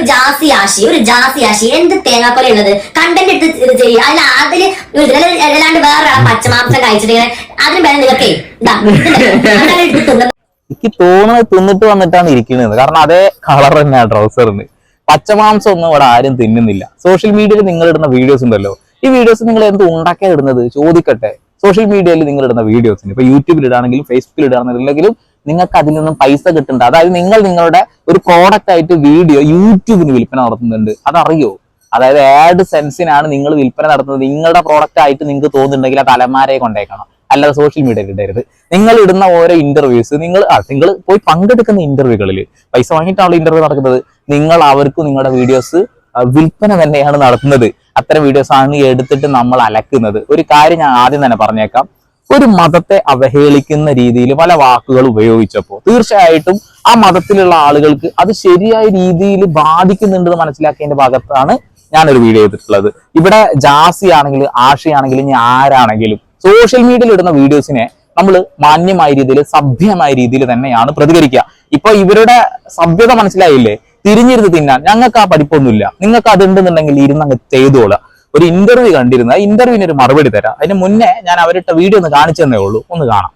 ഒരു ജാസി ആശി ഒരു ജാസി ആശി. എന്ത് തേങ്ങാക്കൊല ഉള്ളത് കണ്ടന്റ് എടുത്ത് ചെയ്യുക അതിൽ അല്ല- അല്ലാണ്ട് വേറെ പച്ചമാംസം കഴിച്ചിട്ട് അതിന് വേറെ നിങ്ങൾക്ക് എനിക്ക് തോന്നുന്നത് തിന്നിട്ട് വന്നിട്ടാണ് ഇരിക്കുന്നത് കാരണം അതേ കളർ തന്നെയാണ് ട്രൗസറിന് പച്ചമാംസം ഒന്നും ഇവിടെ ആരും തിന്നുന്നില്ല. സോഷ്യൽ മീഡിയയിൽ നിങ്ങൾ ഇടുന്ന വീഡിയോസ് ഉണ്ടല്ലോ. ഈ വീഡിയോസ് നിങ്ങൾ എന്ത് ഉണ്ടാക്കിയാ ഇടുന്നത്? ചോദിക്കട്ടെ. സോഷ്യൽ മീഡിയയിൽ നിങ്ങൾ ഇടുന്ന വീഡിയോസിന് ഇപ്പൊ യൂട്യൂബിൽ ഇടാണെങ്കിലും ഫേസ്ബുക്കിൽ ഇടാണെന്നുണ്ടെങ്കിലും നിങ്ങൾക്ക് അതിൽ നിന്നും പൈസ കിട്ടുന്നുണ്ട്. അതായത് നിങ്ങൾ നിങ്ങളുടെ ഒരു പ്രോഡക്റ്റ് ആയിട്ട് വീഡിയോ യൂട്യൂബിന് വിൽപ്പന നടത്തുന്നുണ്ട്. അതറിയോ? അതായത് ആഡ് സെൻസിനാണ് നിങ്ങൾ വിൽപ്പന നടത്തുന്നത്. നിങ്ങളുടെ പ്രോഡക്റ്റ് ആയിട്ട് നിങ്ങൾക്ക് തോന്നുന്നുണ്ടെങ്കിൽ ആ തലമാരെ കൊണ്ടേക്കണം. അല്ലാതെ സോഷ്യൽ മീഡിയയിൽ ഇടരുത്. നിങ്ങൾ ഇടുന്ന ഓരോ ഇന്റർവ്യൂസ് നിങ്ങൾ നിങ്ങൾ പോയി പങ്കെടുക്കുന്ന ഇന്റർവ്യൂകളിൽ പൈസ വാങ്ങിയിട്ടാണല്ലോ ഇന്റർവ്യൂ നടക്കുന്നത്. നിങ്ങൾ അവർക്ക് നിങ്ങളുടെ വീഡിയോസ് വിൽപ്പന തന്നെയാണ് നടത്തുന്നത്. അത്തരം വീഡിയോസ് ആണ് എടുത്തിട്ട് നമ്മൾ അലക്കുന്നത്. ഒരു കാര്യം ഞാൻ ആദ്യം തന്നെ പറഞ്ഞേക്കാം. ഒരു മതത്തെ അവഹേളിക്കുന്ന രീതിയിൽ പല വാക്കുകൾ ഉപയോഗിച്ചപ്പോൾ തീർച്ചയായിട്ടും ആ മതത്തിലുള്ള ആളുകൾക്ക് അത് ശരിയായ രീതിയിൽ ബാധിക്കുന്നുണ്ടെന്ന് മനസ്സിലാക്കിയതിന്റെ ഭാഗത്താണ് ഞാനൊരു വീഡിയോ ചെയ്തിട്ടുള്ളത്. ഇവിടെ ജാസി ആണെങ്കിലും ആഷയാണെങ്കിലും ഞാൻ ആരാണെങ്കിലും സോഷ്യൽ മീഡിയയിൽ ഇടുന്ന വീഡിയോസിനെ നമ്മൾ മാന്യമായ രീതിയിൽ സഭ്യമായ രീതിയിൽ തന്നെയാണ് പ്രതികരിക്കുക. ഇപ്പൊ ഇവരുടെ സഭ്യത മനസ്സിലായില്ലേ? തിരിഞ്ഞിരുന്ന് തിന്നാൻ ഞങ്ങൾക്ക് ആ പഠിപ്പൊന്നുമില്ല. നിങ്ങൾക്ക് അതുണ്ടെന്നുണ്ടെങ്കിൽ ഇരുന്ന് അങ്ങ് ചെയ്തോളാം ഒരു ഇന്റർവ്യൂ ആ ഇന്റർവ്യൂവിന് ഒരു മറുപടി തരാം. അതിന് മുന്നേ ഞാൻ അവരുടെ വീഡിയോ ഒന്ന് കാണിച്ചു തന്നേ ഉള്ളൂ. ഒന്ന് കാണാം.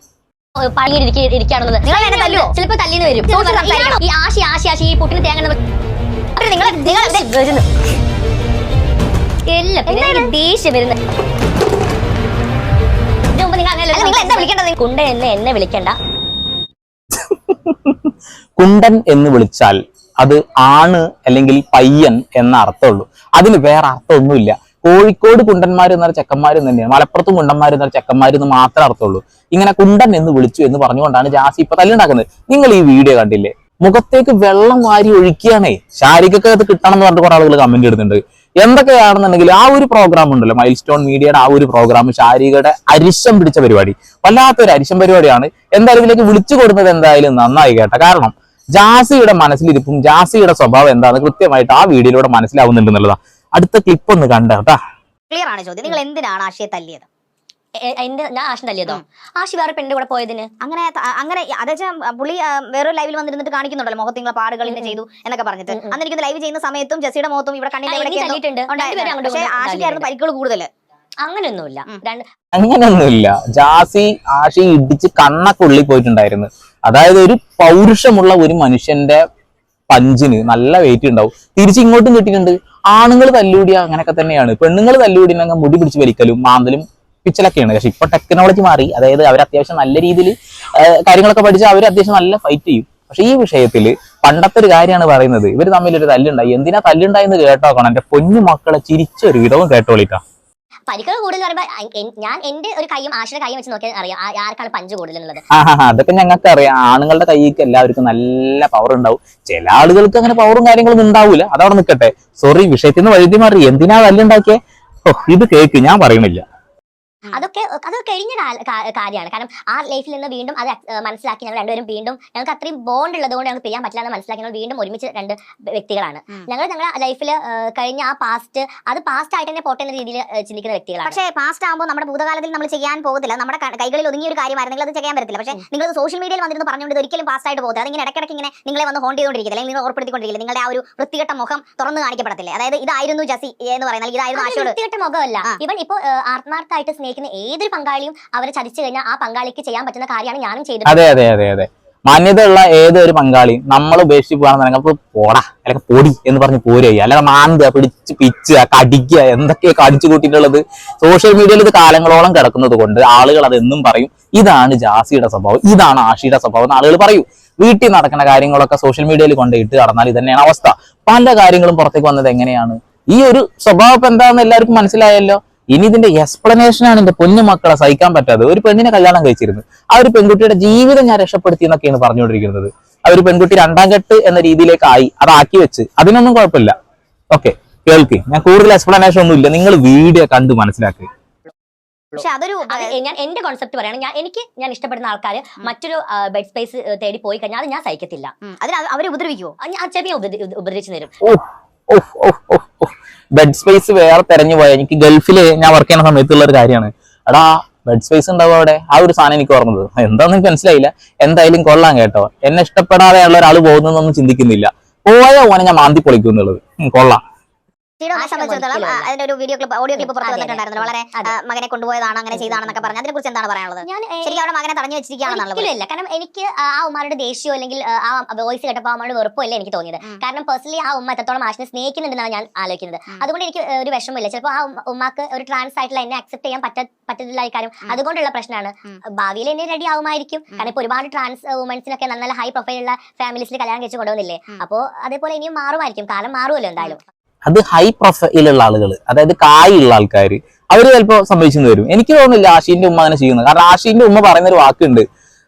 നിങ്ങൾ എന്നെ തല്ലുവോ? ചിലപ്പോ തല്ലിന്ന് വരും. ഈ ആശി ആശി ആശി ഈ പുട്ടിന് തേങ്ങ അവർ നിങ്ങൾ നിങ്ങൾ എല്ലാം ദേഷ്യം വരുന്നത് എന്നെ എന്നെ വിളിക്കണ്ട. കുണ്ടൻ എന്ന് വിളിച്ചാൽ അത് ആണ് അല്ലെങ്കിൽ പയ്യൻ എന്ന അർത്ഥമുള്ളൂ. അതിന് വേറെ അർത്ഥമൊന്നുമില്ല. കോഴിക്കോട് കുണ്ടന്മാർ എന്ന ചെക്കന്മാർ തന്നെയാണ്. മലപ്പുറത്ത് കുണ്ടന്മാർ എന്ന ചെക്കന്മാർ എന്ന് മാത്രമേ അർത്ഥമുള്ളൂ. ഇങ്ങനെ കുണ്ടൻ എന്ന് വിളിച്ചു എന്ന് പറഞ്ഞുകൊണ്ടാണ് ജാസി ഇപ്പൊ തല്ലുണ്ടാക്കുന്നത്. നിങ്ങൾ ഈ വീഡിയോ കണ്ടില്ലേ? മുഖത്തേക്ക് വെള്ളം വാരി ഒഴിക്കുകയാണേ. ശാരികൊക്കെ അത് കിട്ടണം എന്ന് പറഞ്ഞിട്ട് കുറെ ആളുകൾ കമന്റ് ഇടുന്നുണ്ട്. എന്തൊക്കെയാണെന്നുണ്ടെങ്കിൽ ആ ഒരു പ്രോഗ്രാം ഉണ്ടല്ലോ മൈൽ സ്റ്റോൺ മീഡിയയുടെ ആ ഒരു പ്രോഗ്രാം ശാരികയുടെ അരിശം പിടിച്ച പരിപാടി. വല്ലാത്തൊരു അരിശം പരിപാടിയാണ്. എന്തായാലും ഇതിലേക്ക് വിളിച്ചു കൊടുത്തത് എന്തായാലും നന്നായി കേട്ട. കാരണം ജാസിയുടെ മനസ്സിലിരിപ്പും ജാസിയുടെ സ്വഭാവം എന്താണെന്ന് കൃത്യമായിട്ട് ആ വീഡിയോയിലൂടെ മനസ്സിലാവുന്നുണ്ട് എന്നുള്ളതാ. അടുത്ത ക്ലിപ്പ് ഒന്ന് കണ്ട കേട്ടാ. ക്ലിയർ ആണ് ചോദ്യം? നിങ്ങൾ എന്തിനാണ് ആശയെ തല്ലിയത്? എന്റെ ഞാൻ ആശം തല്ലിയതോ? ആശി വേറെ പെണ്ണിന്റെ കൂടെ പോയതിന്? അങ്ങനെ അങ്ങനെ അതെച്ചാ പുള്ളി വേറെ വേറൊരു ലൈവിൽ വന്നിരുന്നിട്ട് കാണിക്കുന്നുണ്ടല്ലോ മുഖത്ത് നിങ്ങളെ പാടുകൾ ഇങ്ങനെ ചെയ്തു എന്നൊക്കെ പറഞ്ഞിട്ട്. അന്ന് എനിക്ക് ലൈവ് ചെയ്യുന്ന സമയത്തും ജസിയുടെ മുഖത്തും ഇവിടെ കണ്ണിന്റെ പക്ഷേ ആശയ്ക്കായിരുന്നു പരിക്കുകൾ കൂടുതൽ അങ്ങനെയൊന്നുമില്ല അങ്ങനെയൊന്നുമില്ല ജാസി ആശി ഇടിച്ച് കണ്ണൊക്കെ ഉള്ളി പോയിട്ടുണ്ടായിരുന്നു. അതായത് ഒരു പൗരുഷമുള്ള ഒരു മനുഷ്യന്റെ പഞ്ചിന് നല്ല വെയിറ്റ് ഉണ്ടാവും. തിരിച്ചു ഇങ്ങോട്ടും കിട്ടിയിട്ടുണ്ട്. ആണുങ്ങൾ തല്ലൂടിയ അങ്ങനെയൊക്കെ തന്നെയാണ്. പെണ്ണുങ്ങൾ തല്ലൂടിനങ്ങ് മുടി പിടിച്ച് വലിക്കലും മാന്തലും പിച്ചലൊക്കെയാണ്. പക്ഷെ ഇപ്പൊ ടെക്നോളജി മാറി. അതായത് അവർ അത്യാവശ്യം നല്ല രീതിയിൽ കാര്യങ്ങളൊക്കെ പഠിച്ച് അവർ അത്യാവശ്യം നല്ല ഫൈറ്റ് ചെയ്യും. പക്ഷെ ഈ വിഷയത്തിൽ പണ്ടത്തെ ഒരു കാര്യമാണ് പറയുന്നത്. ഇവർ തമ്മിൽ ഒരു തല്ലുണ്ടായി. എന്തിനാ തല്ലുണ്ടായി എന്ന് കേട്ടോക്കണം. എന്റെ പൊന്നു മക്കളെ ചിരിച്ചൊരു വിധവും കേട്ടോളിട്ടാ. പരിക്കുകൾ കൂടുതൽ പറയുമ്പോ ഞാൻ എന്റെ ഒരു കൈയും ആശയുടെ കൈയും വെച്ച് നോക്കിയാൽ അറിയാം ആർക്കാണ് പഞ്ച് കൂടുതലുള്ളത്. അതൊക്കെ ഞങ്ങൾക്ക് അറിയാം. ആണുങ്ങളുടെ കൈക്ക് എല്ലാവർക്കും നല്ല പവർ ഉണ്ടാവും. ചില ആളുകൾക്ക് അങ്ങനെ പവറും കാര്യങ്ങളും ഉണ്ടാവില്ല അതവിടെ നിൽക്കട്ടെ സോറി വിഷയത്തിൽ നിന്ന് വഴുതി മാറി. എന്തിനാ തല്ലുണ്ടാക്കിയേ ഇത് കേക്ക്. ഞാൻ പറയണില്ല. അതൊക്കെ അത് കഴിഞ്ഞ കാര്യമാണ്. കാരണം ആ ലൈഫിൽ നിന്ന് വീണ്ടും അത് മനസ്സിലാക്കി ഞങ്ങൾ രണ്ടുപേരും വീണ്ടും ഞങ്ങൾക്ക് അത്രയും ബോണ്ട് ഉള്ളത് കൊണ്ട് ഞങ്ങൾക്ക് ചെയ്യാൻ പറ്റില്ല എന്ന് മനസ്സിലാക്കി ഞങ്ങൾ വീണ്ടും ഒരുമിച്ച് രണ്ട് വ്യക്തികളാണ്. ഞങ്ങൾ ഞങ്ങളുടെ ലൈഫിൽ കഴിഞ്ഞ ആ പാസ്റ്റ് അത് പാസ്റ്റ് ആയിട്ട് തന്നെ പോട്ടെ എന്ന രീതിയിൽ ചിന്തിക്കുന്ന വ്യക്തികളാണ്. പക്ഷേ പാസ്റ്റ് ആകുമ്പോൾ നമ്മുടെ ഭൂതകാലത്തിൽ നമ്മൾ ചെയ്യാൻ പോകത്തില്ല. നമ്മുടെ കൈകളിൽ ഒതുങ്ങിയ ഒരു കാര്യമായിരുന്നെങ്കിൽ അത് ചെയ്യാൻ പറ്റില്ല പക്ഷേ നിങ്ങൾ സോഷ്യൽ മീഡിയയിൽ വന്നിരുന്നു പറഞ്ഞുകൊണ്ട് ഒരിക്കലും പാസ്റ്റ് ആയിട്ട് പോകത്തില്ല. അതിങ്ങനെ ഇടയ്ക്കിടയ്ക്ക് ഇങ്ങനെ നിങ്ങളെ വന്ന് ഹോണ്ട് ചെയ്തുകൊണ്ടിരിക്കില്ല അല്ലെങ്കിൽ നിങ്ങൾ ഓർപ്പെടുത്തിക്കൊണ്ടിരിക്കില്ല നിങ്ങളുടെ ആ ഒരു വൃത്തികെട്ട മുഖം തുറന്നു കാണിക്കപ്പെടത്തില്ലേ. അതായത് ഇതായിരുന്നു ജസി എന്ന് പറയുന്നത്. ഇതായിരുന്നു ആശയം ആശയോട്. വൃത്തികെട്ട മുഖമല്ല. ഇവൻ ഇപ്പോൾ ആത്മാർത്ഥമായിട്ട് സ്നേഹിക്കുന്ന ഏതൊരു പങ്കാളിയും അവരെ ചതിച്ചു കഴിഞ്ഞാൽ ആ പങ്കാളിക്ക് ചെയ്യാൻ പറ്റുന്ന കാര്യമാണ് ഞാനും ചെയ്തത് അതെ അതെ അതെ അതെ. മാന്യതയുള്ള ഏതൊരു പങ്കാളിയും നമ്മൾ ഉപേക്ഷിച്ച് പോകാണെന്ന് പോടാ അല്ലെങ്കിൽ പൊടി എന്ന് പറഞ്ഞ് പോരുക അല്ലാതെ മാന്ത പിടിച്ച് പിച്ച് കടിക്കുക എന്തൊക്കെയാ കടിച്ചു കൂട്ടിയിട്ടുള്ളത്. സോഷ്യൽ മീഡിയയിൽ ഇത് കാലങ്ങളോളം കിടക്കുന്നത് കൊണ്ട് ആളുകൾ അതെന്നും പറയും. ഇതാണ് ജാസിയുടെ സ്വഭാവം ഇതാണ് ആഷിയുടെ സ്വഭാവം എന്ന് ആളുകൾ പറയും. വീട്ടിൽ നടക്കുന്ന കാര്യങ്ങളൊക്കെ സോഷ്യൽ മീഡിയയിൽ കൊണ്ടിട്ട് കടന്നാൽ ഇത് അവസ്ഥ. പല കാര്യങ്ങളും പുറത്തേക്ക് വന്നത് എങ്ങനെയാണ്? ഈ ഒരു സ്വഭാവം എന്താണെന്ന് എല്ലാവർക്കും മനസ്സിലായല്ലോ. ഇനി ഇതിന്റെ എക്സ്പ്ലനേഷൻ ആണ് എന്റെ പൊന്നു മക്കളെ സഹിക്കാൻ പറ്റാതെ ഒരു പെണ്ണിനെ കല്യാണം കഴിച്ചിരുന്നു. ആ ഒരു പെൺകുട്ടിയുടെ ജീവിതം ഞാൻ രക്ഷപ്പെടുത്തി എന്നൊക്കെയാണ് പറഞ്ഞുകൊണ്ടിരിക്കുന്നത്. ആ ഒരു പെൺകുട്ടി രണ്ടാം കെട്ട് എന്ന രീതിയിലേക്ക് ആയി അതാക്കി വെച്ച്. അതിനൊന്നും കുഴപ്പമില്ല. ഓക്കെ കേൾക്ക്. ഞാൻ കൂടുതൽ എക്സ്പ്ലനേഷൻ ഒന്നും ഇല്ല. നിങ്ങൾ വീഡിയോ കണ്ട് മനസ്സിലാക്കുക പക്ഷെ അതൊരു ഞാൻ എന്റെ കോൺസെപ്റ്റ് പറയുകയാണ് ഞാൻ എനിക്ക് ഞാൻ ഇഷ്ടപ്പെടുന്ന ആൾക്കാർ മറ്റൊരു ബെഡ് സ്പേസ് തേടി പോയി കഴിഞ്ഞാൽ അത് ഞാൻ സഹിക്കത്തില്ല. അതിന് അവ- അവരെ ഞാൻ ചെറിയ ഉപദ്രവിച്ചു തരും. ബെഡ് സ്പേസ് വേറെ തെരഞ്ഞു പോയാൽ എനിക്ക് ഗൾഫിൽ ഞാൻ വർക്ക് ചെയ്യുന്ന സമയത്തുള്ള ഒരു കാര്യമാണ്. എടാ ബെഡ് സ്പേസ് ഉണ്ടാവും അവിടെ? ആ ഒരു സാധനം എനിക്ക് ഓർമ്മത് എന്താണെന്ന് എനിക്ക് മനസ്സിലായില്ല. എന്തായാലും കൊള്ളാം കേട്ടോ. എന്നെ ഇഷ്ടപ്പെടാതെയുള്ള ഒരാൾ പോകുന്നതൊന്നും ചിന്തിക്കുന്നില്ല. പോയ ഓനെ ഞാൻ മാന്തി പൊളിക്കും എന്നുള്ളത്. കൊള്ളാം. ആശയം സംബന്ധിച്ചിടത്തോളം അതിന്റെ ഒരു വീഡിയോ ക്ലിപ്പ് ഓഡിയോ ക്ലിപ്പ് പുറത്തു. വന്നിട്ടുണ്ടായിരുന്നു. വളരെ മകനെ കൊണ്ടുപോയതാണ് അങ്ങനെ ചെയ്താണെന്നൊക്കെ പറഞ്ഞു. അതിനെ കുറിച്ച് എന്താണ് പറയാനുള്ളത്? ശരിക്കും അവിടെ മകനെ തടഞ്ഞു വെച്ചിരിക്കുകയാണെന്നുള്ളത് കാരണം എനിക്ക് ആ ഉമ്മാരുടെ ദേഷ്യമോ അല്ലെങ്കിൽ ആ വോയിസ് കേട്ടപ്പോൾ അമ്മയുടെ ഉമ്മയുടെ വെറുപ്പോ എനിക്ക് തോന്നിയത്. കാരണം പേഴ്സണലി ആ ഉമ്മ എത്രത്തോളം ആശിനെ സ്നേഹിക്കുന്നുണ്ടെന്നാണ് ഞാൻ ആലോചിക്കുന്നത്. അതുകൊണ്ട് എനിക്ക് ഒരു വിഷമമില്ല. ചിലപ്പോൾ ആ ഉമ്മക്ക് ഉമ്മാക്ക് ഒരു ട്രാൻസ് ആയിട്ടുള്ള എന്നെ അക്സെപ്റ്റ് ചെയ്യാൻ പറ്റ പറ്റുന്നില്ല കാര്യം. അതുകൊണ്ടുള്ള പ്രശ്നമാണ്. ഭാവിയിൽ എന്നെ റെഡി ആവുമായിരിക്കും. കാരണം ഇപ്പൊ ഒരുപാട് ട്രാൻസ് വുമൻസിനൊക്കെ നല്ല നല്ല ഹൈ പ്രൊഫൈലുള്ള ഫാമിലീസിൽ കല്യാണം കഴിച്ച് കൊണ്ടുവന്നില്ലേ? അപ്പോൾ അതേപോലെ ഇനിയും മാറുമായിരിക്കും. കാലം മാറുമല്ലോ എന്തായാലും. അത് ഹൈ പ്രൊഫൈലുള്ള ആളുകൾ അതായത് കായുള്ള ആൾക്കാർ അവർ ചിലപ്പോൾ സംഭവിച്ചെന്ന് വരും. എനിക്ക് തോന്നുന്നില്ല ആഷീന്റെ ഉമ്മ അങ്ങനെ ചെയ്യുന്നത്. കാരണം ആഷീന്റെ ഉമ്മ പറയുന്ന ഒരു വാക്കുണ്ട്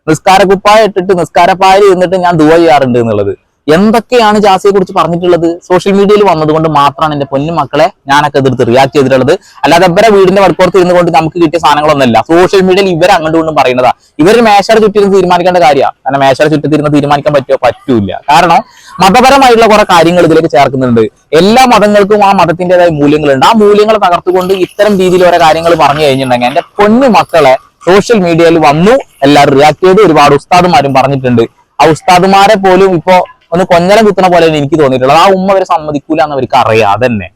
നിസ്കാര കുപ്പായ ഇട്ടിട്ട് നിസ്കാരപ്പായ ഇരുന്നിട്ട് ഞാൻ ദുവ ചെയ്യാറുണ്ട് എന്നുള്ളത്. എന്തൊക്കെയാണ് ജാസിയെ കുറിച്ച് പറഞ്ഞിട്ടുള്ളത്? സോഷ്യൽ മീഡിയയിൽ വന്നതുകൊണ്ട് മാത്രമാണ് എന്റെ പൊന്നു മക്കളെ ഞാനൊക്കെ എതിർത്ത് റിയാക്ട് ചെയ്തിട്ടുള്ളത്. അല്ലാതെ ഇവരെ വീടിന്റെ വടക്കോർത്ത് ഇരുന്ന് കൊണ്ട് നമുക്ക് കിട്ടിയ സാധനങ്ങളൊന്നുമല്ല. സോഷ്യൽ മീഡിയയിൽ ഇവർ അങ്ങോട്ട് കൊണ്ടും പറയുന്നതാ. ഇവർ മേശയുടെ ചുറ്റിരുന്ന് തീരുമാനിക്കേണ്ട കാര്യമാണ് കാരണം മേശയുടെ ചുറ്റത്തിരുന്ന് തീരുമാനിക്കാൻ പറ്റുമോ പറ്റൂല കാരണം മതപരമായിട്ടുള്ള കുറെ കാര്യങ്ങൾ ഇതിലേക്ക് ചേർക്കുന്നുണ്ട്. എല്ലാ മതങ്ങൾക്കും ആ മതത്തിന്റേതായ മൂല്യങ്ങളുണ്ട്. ആ മൂല്യങ്ങൾ തകർത്തുകൊണ്ട് ഇത്തരം രീതിയിൽ ഓരോ കാര്യങ്ങൾ പറഞ്ഞു കഴിഞ്ഞിട്ടുണ്ടെങ്കിൽ എന്റെ പൊന്നു മക്കളെ സോഷ്യൽ മീഡിയയിൽ വന്നു. എല്ലാവരും റിയാക്ട് ചെയ്ത് ഒരുപാട് ഉസ്താദുമാരും പറഞ്ഞിട്ടുണ്ട്. ആ ഉസ്താദുമാരെ പോലും ഇപ്പോ ഒന്ന് കൊഞ്ഞലം കുത്തുന്ന പോലെ എനിക്ക് തോന്നിയിട്ടുള്ളത്. ആ ഉമ്മ അവരെ സമ്മതിക്കൂല എന്ന് അവർക്ക് അറിയാതെ തന്നെ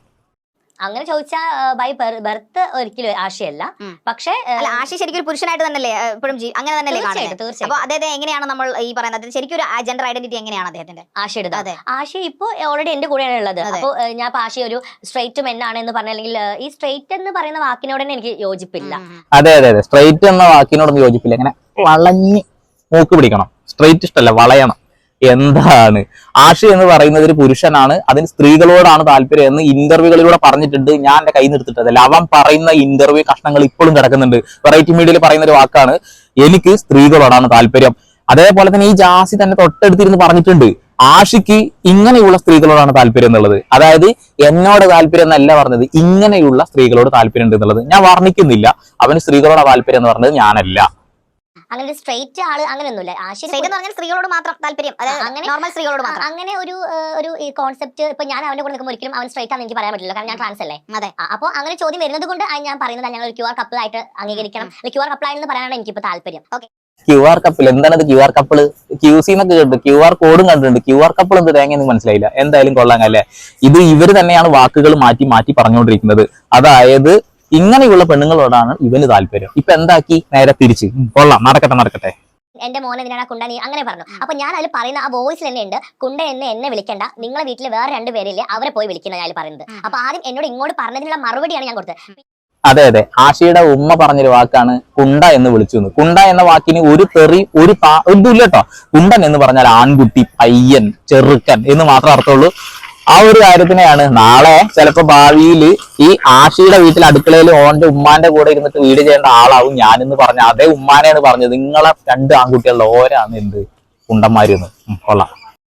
അങ്ങനെ ചോദിച്ചാൽ ബൈ ബർത്ത് ഒരിക്കലും ആശയല്ല. പക്ഷേ ആശയ ആശി ശരിക്കും ഒരു പുരുഷനായിട്ട് തന്നെയല്ലേ എപ്പോഴും ഇപ്പോഴും അങ്ങനെ തന്നെയല്ലേ തീർച്ചയായിട്ടും കാണുന്നത് തീർച്ചയായിട്ടും. അപ്പൊ അതായത് എങ്ങനെയാണ് നമ്മൾ ഈ പറയുന്നത്? ശരിക്കും ഒരു ജെൻഡർ ഐഡന്റിറ്റി എങ്ങനെയാണ് അദ്ദേഹത്തിന്റെ? ആശയുടെ അതെ. ആശ ഇപ്പോ ഓൾറെഡി എന്റെ കൂടെയാണ് ഉള്ളത്. അപ്പൊ അപ്പോൾ ഞാൻ ഇപ്പൊ ആശയ ഒരു സ്ട്രൈറ്റ് മെൻ ആണ് എന്ന് പറഞ്ഞ അല്ലെങ്കിൽ ഈ സ്ട്രൈറ്റ് എന്ന് പറയുന്ന വാക്കിനോട് തന്നെ എനിക്ക് യോജിപ്പില്ല. അതെ അതെ അതെ. സ്ട്രൈറ്റ് എന്ന വാക്കിനോടൊന്നും യോജിപ്പില്ല. ഇങ്ങനെ വളഞ്ഞ് മൂക്ക് പിടിക്കണം. സ്ട്രൈറ്റ് ഇഷ്ടല്ല വളയണം. എന്താണ്? ആഷി എന്ന് പറയുന്നത് ഒരു പുരുഷനാണ്. അതിന് സ്ത്രീകളോടാണ് താല്പര്യം എന്ന് ഇന്റർവ്യൂകളിലൂടെ പറഞ്ഞിട്ടുണ്ട്. ഞാൻ എന്റെ കൈ നിർത്തിട്ടതല്ല അവൻ പറയുന്ന ഇന്റർവ്യൂ കഷ്ണങ്ങൾ ഇപ്പോഴും കിടക്കുന്നുണ്ട്. വെറൈറ്റി മീഡിയയിൽ പറയുന്ന ഒരു വാക്കാണ്. എനിക്ക് സ്ത്രീകളോടാണ് താല്പര്യം. അതേപോലെ തന്നെ ഈ ജാസി തന്നെ തൊട്ടടുത്തിരുന്ന് പറഞ്ഞിട്ടുണ്ട്. ആഷിക്ക് ഇങ്ങനെയുള്ള സ്ത്രീകളോടാണ് താല്പര്യം എന്നുള്ളത്. അതായത് എന്നോട് താല്പര്യം എന്നല്ല പറഞ്ഞത്. ഇങ്ങനെയുള്ള സ്ത്രീകളോട് താല്പര്യം ഉണ്ട് എന്നുള്ളത് ഞാൻ വർണിക്കുന്നില്ല. അവന് സ്ത്രീകളോട് താല്പര്യം എന്ന് പറഞ്ഞത് ഞാനല്ല. അങ്ങനെ ഒരു സ്ട്രൈറ്റ് ആൾ അങ്ങനെയൊന്നുമില്ല. ആശയം സ്ത്രീ എന്ന് പറഞ്ഞാൽ സ്ത്രീകളോട് മാത്രം താല്പര്യം. അതായത് അങ്ങനെ- നോർമൽ സ്ത്രീകളോട് മാത്രം. അങ്ങനെ ഒരു ഒരു ഈ കോൺസെപ്റ്റ് ഇപ്പൊ ഞാൻ അവന്റെ കൂടെ നിൽക്കുമ്പോൾ ഒരിക്കലും അവൻ സ്ട്രേറ്റ് ആണെന്ന് എനിക്ക് പറയാൻ പറ്റില്ല. കാരണം ഞാൻ ട്രാൻസ് അല്ലേ? അതെ. അപ്പോൾ അങ്ങനെ ചോദ്യം വരുന്നത് കൊണ്ട് ഞാൻ പറയുന്നത് ഞങ്ങൾ ഒരു ക്യു ആർ കപ്പിൾ ആയിട്ട് അംഗീകരിക്കണം. ക്യു ആർ കപ്പിൾ ആയിട്ട് പറയാനാണ് എനിക്ക് എനിക്കിപ്പോ താല്പര്യം. ഓക്കെ ക്യു ആർ കപ്പിൾ എന്താണ് അത് Q R couple Q C എന്നൊക്കെ കേട്ടു ക്യു ആർ കോഡും കണ്ടിട്ടുണ്ട്. ക്യു ആർ കപ്പിൾ എന്ത് തേങ്ങ മനസ്സിലായില്ല. എന്തായാലും കൊള്ളാം അല്ലേ? ഇത് ഇവർ തന്നെയാണ് വാക്കുകൾ മാറ്റി മാറ്റി പറഞ്ഞുകൊണ്ടിരിക്കുന്നത്. അതായത് ഇങ്ങനെയുള്ള പെണ്ണുങ്ങളോടാണ് ഇവന് താല്പര്യം. ഇപ്പൊ എന്താക്കി? നേരെ തിരിച്ച്. കൊള്ളാം. നടക്കട്ടെ നടക്കട്ടെ. എന്റെ മോനെ എന്തിനാണ് കുണ്ട നീ അങ്ങനെ പറഞ്ഞു. അപ്പൊ ഞാൻ അതിൽ പറയുന്ന ആ വോയിസിൽ തന്നെ ഉണ്ട് കുണ്ട എന്നെ എന്നെ വിളിക്കണ്ട. നിങ്ങളെ വീട്ടിൽ വേറെ രണ്ട് പേരില്ലേ അവരെ പോയി വിളിക്കുന്ന ഞാൻ പറയുന്നത്. അപ്പൊ ആദ്യം എന്നോട് ഇങ്ങോട്ട് പറഞ്ഞതിനുള്ള മറുപടിയാണ് ഞാൻ കൊടുത്തത്. അതെ അതെ. ആശയുടെ ഉമ്മ പറഞ്ഞൊരു വാക്കാണ് കുണ്ട എന്ന് വിളിച്ചു എന്ന്. കുണ്ട എന്ന വാക്കിന് ഒരു തെറി ഒരു ഇതുമില്ല കേട്ടോ. കുണ്ടൻ എന്ന് പറഞ്ഞാൽ ആൺകുട്ടി പയ്യൻ ചെറുക്കൻ എന്ന് മാത്രം അർത്ഥമുള്ളൂ. ആ ഒരു കാര്യത്തിനെയാണ് നാളെ ചിലപ്പോ ഭാവിയിൽ ഈ ആഷിയുടെ വീട്ടിൽ അടുക്കളയിൽ ഓന്റെ ഉമ്മാന്റെ കൂടെ ഇരുന്നിട്ട് വീട് ചെയ്യേണ്ട ആളാവും ഞാനെന്ന് പറഞ്ഞ അതേ ഉമ്മാനെയാണ് പറഞ്ഞത്. നിങ്ങളെ രണ്ട് ആൺകുട്ടികളുടെ ഓരാണ് എന്ത്? കുണ്ടന്മാരെന്ന് കൊള്ളാം.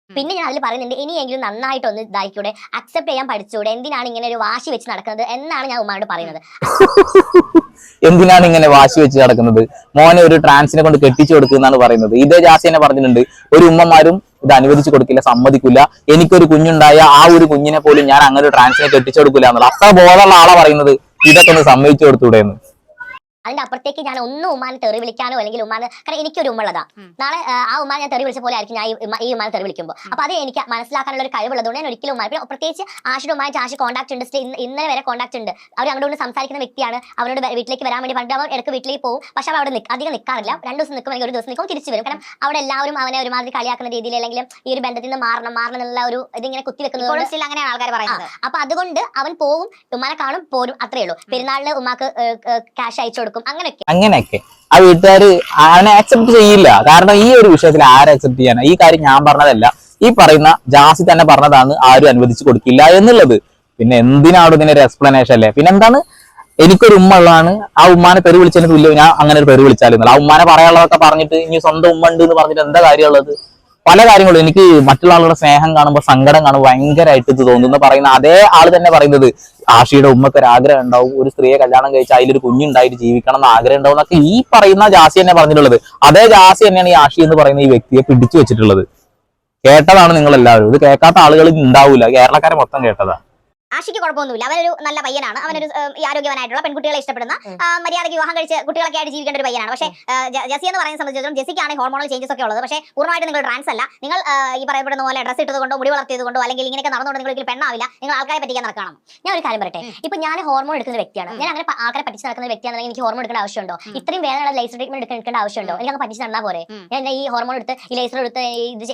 പിന്നെ ഞാൻ അതിൽ പറയുന്നുണ്ട് ഇനിയെങ്കിലും നന്നായിട്ട് ഒന്ന് ഇതായിക്കൂടെ അക്സെപ്റ്റ് ചെയ്യാൻ പഠിച്ചൂടെ എന്തിനാണ് ഇങ്ങനെ ഒരു വാശി വെച്ച് നടക്കുന്നത് എന്നാണ് ഞാൻ ഉമ്മാനോട് പറയുന്നത്. എന്തിനാണ് ഇങ്ങനെ വാശി വെച്ച് നടക്കുന്നത്? മോനെ ഒരു ട്രാൻസിനെ കൊണ്ട് കെട്ടിച്ചു കൊടുക്കുന്നതാണ് പറയുന്നത്. ഇതേ ജാസിനെ പറഞ്ഞിട്ടുണ്ട് ഒരു ഉമ്മമാരും ഇത് അനുവദിച്ചു കൊടുക്കില്ല സമ്മതിക്കില്ല. എനിക്കൊരു കുഞ്ഞുണ്ടായ ആ ഒരു കുഞ്ഞിനെ പോലും ഞാൻ അങ്ങനെ ഒരു ട്രാൻസിനെ കെട്ടിച്ചു കൊടുക്കില്ല എന്നുള്ള അത്ര ബോധമുള്ള ആളാ പറയുന്നത്. ഇതൊക്കെ ഒന്ന് സമ്മതിച്ചു കൊടുത്തൂടെ എന്ന്. അതിന്റെ അപ്പുറത്തേക്ക് ഞാൻ ഒന്നും ഉമ്മാനെ തെറി വിളിക്കാനോ അല്ലെങ്കിൽ ഉമ്മാനെ കാരണം എനിക്കൊരു ഉമ്മുള്ളതാ നാളെ ആ, ഉമ്മാനെ ഞാൻ തെറി വിളിച്ച പോലെ ആയിരിക്കും ഞാൻ ഈ ഉമ്മാനെ തെറി വിളിക്കുമ്പോൾ അപ്പൊ അത് എനിക്ക് മനസ്സിലാക്കാനുള്ള ഒരു കഴിവുള്ളതുകൊണ്ട് ഞാൻ ഒരിക്കലും ഉമ്മാനെ പിന്നെ പ്രത്യേകിച്ച് ആഷിയുടെ ഉമ്മായിട്ട് ആഷി കോൺടാക്ട് ഉണ്ട്. ഇന്നലെ വരെ കോൺടാക്ട് ഉണ്ട്. അവർ അങ്ങോട്ട് സംസാരിക്കുന്ന വ്യക്തിയാണ്. അവരോട് വീട്ടിലേക്ക് വരാൻ വേണ്ടി പണ്ട് അവർ ഇടയ്ക്ക് വീട്ടിലേക്ക് പോകും. പക്ഷെ അവർ അവിടെ നിൽക്ക- അധികം നിൽക്കാറില്ല രണ്ട് ദിവസം നിൽക്കും ഒരു ദിവസം നിൽക്കും തിരിച്ചു വരും. കാരണം അവിടെ എല്ലാവരും അവനെ ഒരുമാതിരി കളിയാക്കുന്ന രീതിയിൽ അല്ലെങ്കിൽ ഈ ഒരു ബന്ധത്തിൽ നിന്ന് മാറണം മാറണം എന്നുള്ള ഒരു ഇതിങ്ങനെ കുത്തി വെക്കുന്ന വെക്കുന്നത് അങ്ങനെയാണ് ആൾക്കാർ പറയുന്നത്. അപ്പൊ അതുകൊണ്ട് അവൻ പോവും ഉമ്മാനെ കാണും പോരും. അത്രേ ഉള്ളൂ. പെരുന്നാളിന് ഉമ്മാക്ക് ക്യാഷ് അയച്ചു കൊടുക്കും. അങ്ങനെയൊക്കെ. അങ്ങനെയൊക്കെ. ആ വീട്ടുകാര് അവനെ ആക്സെപ്റ്റ് ചെയ്യില്ല. കാരണം ഈ ഒരു വിഷയത്തിൽ ആരെ അക്സെപ്റ്റ് ചെയ്യാനാ? ഈ കാര്യം ഞാൻ പറഞ്ഞതല്ല. ഈ പറയുന്ന ജാസി തന്നെ പറഞ്ഞതാണ് ആരും അനുവദിച്ചു കൊടുക്കില്ല എന്നുള്ളത്. പിന്നെ എന്തിനാണ് ഇതിന്റെ ഒരു എക്സ്പ്ലനേഷൻ അല്ലേ? പിന്നെ എന്താണ്? എനിക്കൊരു ഉമ്മ ഉള്ളതാണ്. ആ ഉമ്മാനെ തെറി വിളിച്ചതിന് തുല്യം ഞാൻ അങ്ങനെ ഒരു തെറി വിളിച്ചാലും ആ ഉമ്മാനെ പറയാനുള്ളതൊക്കെ പറഞ്ഞിട്ട് ഇനി സ്വന്തം ഉമ്മ ഉണ്ട് എന്ന് പറഞ്ഞിട്ട് എന്താ കാര്യമുള്ളത്? പല കാര്യങ്ങളും. എനിക്ക് മറ്റുള്ള ആളുകളുടെ സ്നേഹം കാണുമ്പോൾ സങ്കടം കാണുമ്പോൾ ഭയങ്കരമായിട്ട് ഇത് തോന്നുന്നു പറയുന്ന അതേ ആൾ തന്നെ പറയുന്നത് ആഷിയുടെ ഉമ്മക്ക് ഒരു ആഗ്രഹം ഉണ്ടാവും. ഒരു സ്ത്രീയെ കല്യാണം കഴിച്ച് അതിലൊരു കുഞ്ഞുണ്ടായിട്ട് ജീവിക്കണം എന്ന് ആഗ്രഹം ഉണ്ടാവും എന്നൊക്കെ ഈ പറയുന്ന ജാസി തന്നെ പറഞ്ഞിട്ടുള്ളത്. അതേ ജാസി തന്നെയാണ് ഈ ആഷി എന്ന് പറയുന്ന ഈ വ്യക്തിയെ പിടിച്ചു വെച്ചിട്ടുള്ളത്. കേട്ടതാണ് നിങ്ങൾ എല്ലാവരും ഇത് കേൾക്കാത്ത ആളുകൾ ഉണ്ടാവില്ല കേരളക്കാരെ മൊത്തം കേട്ടതാ. ആഷിക്ക് കുഴപ്പമൊന്നുമില്ല. അവനൊരു നല്ല പയ്യനാണ്. അവനൊരു ആരോഗ്യവാനായിട്ടുള്ള പെൺകുട്ടികളെ ഇഷ്ടപ്പെടുന്ന. മര്യാദയ്ക്ക് വിവാഹം കഴിച്ച് കുട്ടികളൊക്കെ ആയിട്ട് ജീവിക്കേണ്ട ഒരു പയ്യനാണ്. പക്ഷേ ജസി എന്ന് പറയുന്ന സംബന്ധിച്ചിടത്തോളം ജെസിക്കാണ് ഹോർമോണൽ ചേഞ്ചസ് ഒക്കെ ഉള്ളത്. പക്ഷേ പൂർണമായിട്ട് നിങ്ങൾ ട്രാൻസ് അല്ല. നിങ്ങൾ ഈ പറയപ്പെടുന്ന പോലെ ഡ്രസ് ഇട്ടതുകൊണ്ടോ മുടി വളർത്തിയതുകൊണ്ടോ അല്ലെങ്കിൽ ഇങ്ങനെയൊക്കെ നടന്നുകൊണ്ട് നിങ്ങൾ പെണ്ണാവില്ല. നിങ്ങൾ ആൾക്കാരെ പറ്റിക്കാൻ നടക്കണം. ഞാൻ ഒരു കാര്യം പറയട്ടെ. ഇപ്പൊ ഞാൻ ഹോർമോൺ എടുക്കുന്ന വ്യക്തിയാണ്. ഞാൻ അങ്ങനെ ആൾക്കാരെ പറ്റിച്ച് നടക്കുന്ന വ്യക്തിയാണെങ്കിൽ എനിക്ക് ഹോർമോൺ എടുക്കേണ്ട ആവശ്യമുണ്ടോ? ഇത്രയും വേദനയുള്ള ലേസർ ട്രീറ്റ്മെന്റ് എടുക്കേണ്ട ആവശ്യമുണ്ടോ? എനിക്ക് അങ്ങ് പറ്റിച്ച് നടന്നാൽ പോരെ. ഞാൻ ഈ ഹോർമോൺ എടുത്ത് ഈ ലേസർ എടുത്ത് ഈ ഇത്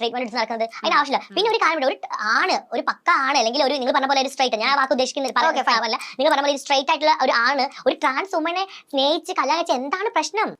ട്രീറ്റ്മെന്റ് എടുത്ത് നടക്കുന്നത് അതിന് ആവശ്യമില്ല. പിന്നെ ഒരു കാര്യം ഒരു ആണ്. ഒരു പക്ക ആണ്. അല്ലെങ്കിൽ ഒരു നിങ്ങൾ പറഞ്ഞ പോലെ ഒരു സ്ട്രൈറ്റ് ഞാൻ ആ വാക്ക് ഉദ്ദേശിക്കുന്നില്ല. പറയാൻ നിങ്ങൾ പറഞ്ഞ പോലെ സ്ട്രൈറ്റ് ആയിട്ടുള്ള ഒരു ആണ്. ഒരു ട്രാൻസ് വുമനെ സ്നേഹിച്ച് കല്യാണം കഴിച്ച എന്താണ് പ്രശ്നം?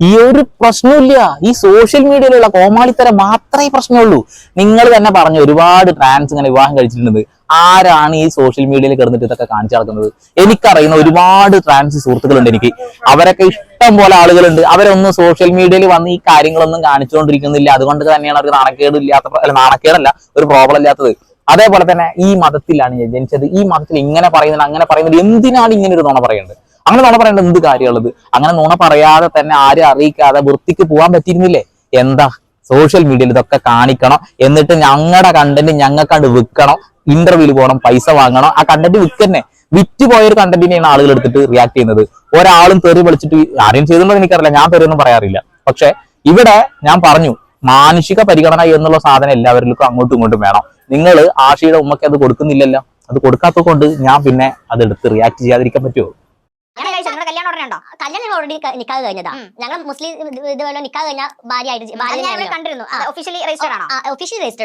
ഈ ഒരു പ്രശ്നമില്ല ഈ സോഷ്യൽ മീഡിയയിലുള്ള കോമാളിത്തരം മാത്രമേ പ്രശ്നമുള്ളൂ. നിങ്ങൾ തന്നെ പറഞ്ഞു ഒരുപാട് ട്രാൻസ് ഇങ്ങനെ വിവാഹം കഴിച്ചിട്ടുണ്ട്. ആരാണ് ഈ സോഷ്യൽ മീഡിയയിൽ കിടന്നിട്ട് ഇതൊക്കെ കാണിച്ചു നടക്കുന്നത് എനിക്കറിയുന്ന ഒരുപാട് ട്രാൻസ് സുഹൃത്തുക്കളുണ്ട് എനിക്ക്. അവരൊക്കെ ഇഷ്ടം പോലെ ആളുകളുണ്ട്. അവരൊന്നും സോഷ്യൽ മീഡിയയിൽ വന്ന് ഈ കാര്യങ്ങളൊന്നും കാണിച്ചുകൊണ്ടിരിക്കുന്നില്ല. അതുകൊണ്ട് തന്നെയാണ് അവർക്ക് നാണക്കേടില്ലാത്ത അല്ല നാണക്കേടല്ല ഒരു പ്രോബ്ലം ഇല്ലാത്തത്. അതേപോലെ തന്നെ ഈ മതത്തിലാണ് ഞാൻ ജനിച്ചത്. ഈ മതത്തിൽ ഇങ്ങനെ പറയുന്നത് അങ്ങനെ പറയുന്നത് എന്തിനാണ് ഇങ്ങനെ ഒരു നുണ പറയേണ്ടത്? അങ്ങനെ നുണ പറയേണ്ട എന്ത് കാര്യമുള്ളത്? അങ്ങനെ നുണ പറയാതെ തന്നെ ആരും അറിയിക്കാതെ വൃത്തിക്ക് പോകാൻ പറ്റിയിരുന്നില്ലേ? എന്താ? സോഷ്യൽ മീഡിയയിൽ ഇതൊക്കെ കാണിക്കണം. എന്നിട്ട് ഞങ്ങളുടെ കണ്ടന്റ് ഞങ്ങൾക്കണ്ട് വിൽക്കണം. ഇന്റർവ്യൂവിൽ പോകണം പൈസ വാങ്ങണം. ആ കണ്ടന്റ് വിൽക്കന്നെ. വിറ്റ് പോയ ഒരു കണ്ടന്റിനെയാണ് ആളുകൾ എടുത്തിട്ട് റിയാക്ട് ചെയ്യുന്നത്. ഒരാളും തെറി വിളിച്ചിട്ട് ആരെയും ചെയ്തിട്ടുണ്ടോ എനിക്കറിയില്ല. ഞാൻ തെറിയൊന്നും പറയാറില്ല. പക്ഷെ ഇവിടെ ഞാൻ പറഞ്ഞു മാനുഷിക പരിഗണന എന്നുള്ള സാധനം എല്ലാവരിലും അങ്ങോട്ടും ഇങ്ങോട്ടും വേണം. നിങ്ങൾ ആഷിയുടെ ഉമ്മക്ക് അത് കൊടുക്കുന്നില്ലല്ലോ. അത് കൊടുക്കാത്തത് കൊണ്ട് ഞാൻ പിന്നെ അത് എടുത്ത് റിയാക്ട് ചെയ്യാതിരിക്കാൻ പറ്റുമോ കല്യാണം ഓൾറെഡി നിക്കാതെ കഴിഞ്ഞതാ. ഉം. ഞങ്ങൾ മുസ്ലിം ഇത് ഇതുപോലെ നിക്കാതെ കഴിഞ്ഞ ഭാര്യയായിട്ട് അത് ഞാൻ ഭാര്യ കണ്ടിരുന്നു. ഒഫീഷ്യലി രജിസ്റ്റർഡ് ആണോ?